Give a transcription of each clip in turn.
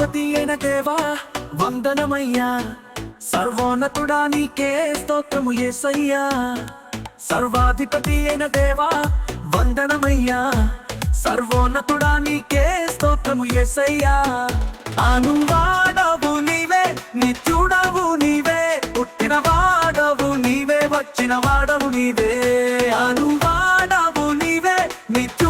సర్వాధిపతి అయిన దేవా వందనమయ్యా. సర్వోన్నతుడా నీకే స్తోత్రము ఏసయ్యా. సర్వాధిపతి అయిన దేవా వందనమయ్యా. సర్వోన్నతుడా నీకే స్తోత్రము ఏసయ్యా. అనువాడవు నీవే నిత్యుడవు నీవే. పుట్టిన వాడవు నీవే వచ్చిన వాడవు నీవే. అనువాడవు నీవే నిత్యు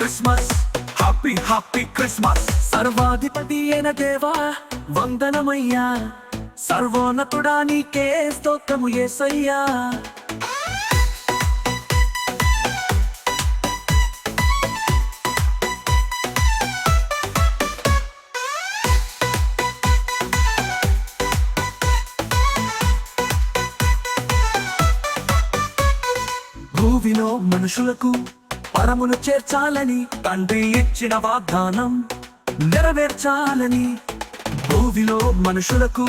Christmas. Happy, happy Christmas. సర్వాధిపతి అయిన దేవా వందనమయ్యా సర్వోన్నతుడా నీకే స్తోత్రము యేసయ్యా భూమిలో మనుషులకు పరమును చేర్చాలని తండ్రి ఇచ్చిన వాగ్దానం నెరవేర్చాలని. భూమిలో మనుషులకు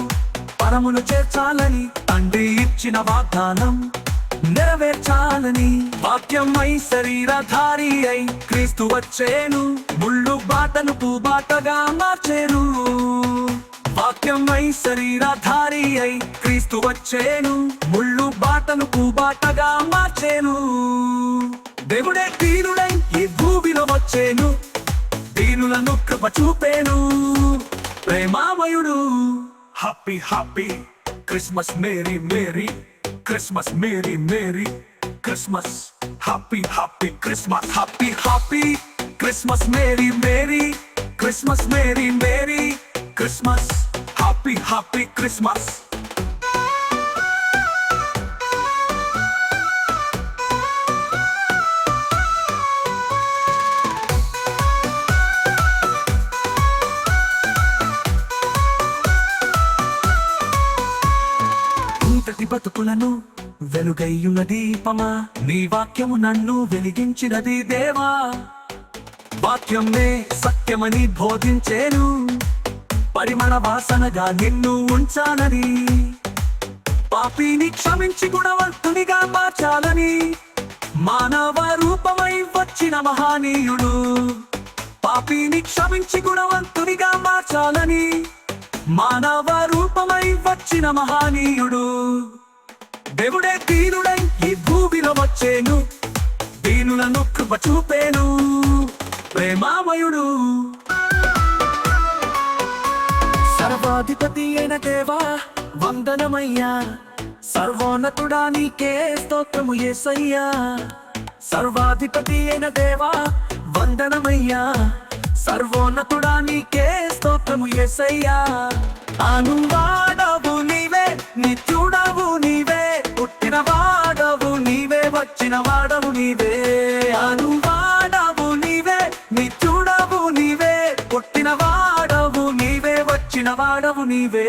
పరమును చేర్చాలని తండ్రి ఇచ్చిన వాగ్దానం నెరవేర్చాలని. వాక్యమై శరీరధారి అయి క్రీస్తు వచ్చేను. ముళ్ళు బాటను పూబాటగా మార్చేను. వాక్యమై శరీరధారి అయి క్రీస్తు వచ్చేను. ముళ్ళు బాటను పూబాటగా మార్చేను. దీనుడై ఈ భూమిలో వచ్చేను దీనులను కృప చూపేను ప్రేమామయుడు happy happy Christmas merry merry Christmas merry merry Christmas happy happy Christmas happy happy Christmas merry merry Christmas merry merry Christmas happy happy Christmas ఇంతటి బతుకులను వెలుగయ్యున్న దీపమా నీ వాక్యము నన్ను వెలిగించినది దేవా. వాక్యమే సత్యమని బోధించేను. పరిమళ వాసనగా నిన్ను ఉంచాలని పాపిని క్షమించి గుణవంతునిగా మార్చాలని. మానవ రూపమై వచ్చిన మహానీయుడు. పాపిని క్షమించి గుణవంతునిగా మార్చాలని. మానవ రూపమై వచ్చిన మహానీయుడు. దేవుడే దీనుడై ఈ భూమిలో వచ్చేను. దీనులను కృప చూపేను. ప్రేమామయుడు. సర్వాధిపతి అయిన దేవా వందనమయ్యా. సర్వోన్నతుడా నీకే స్తోత్రము ఏసయ్యా. సర్వాధిపతి అయిన దేవా వందనమయ్యా. సర్వోన్నతుడా నీకే స్తోత్రము ఎసయ్యా అనువాడవు నీవే నిత్యుడవు నీవే. పుట్టిన వాడవు నీవే వచ్చిన వాడవు నీవే. అనువాడవు నీవే నిత్యుడవు నీవే. పుట్టిన వాడవు నీవే వచ్చిన వాడవు నీవే.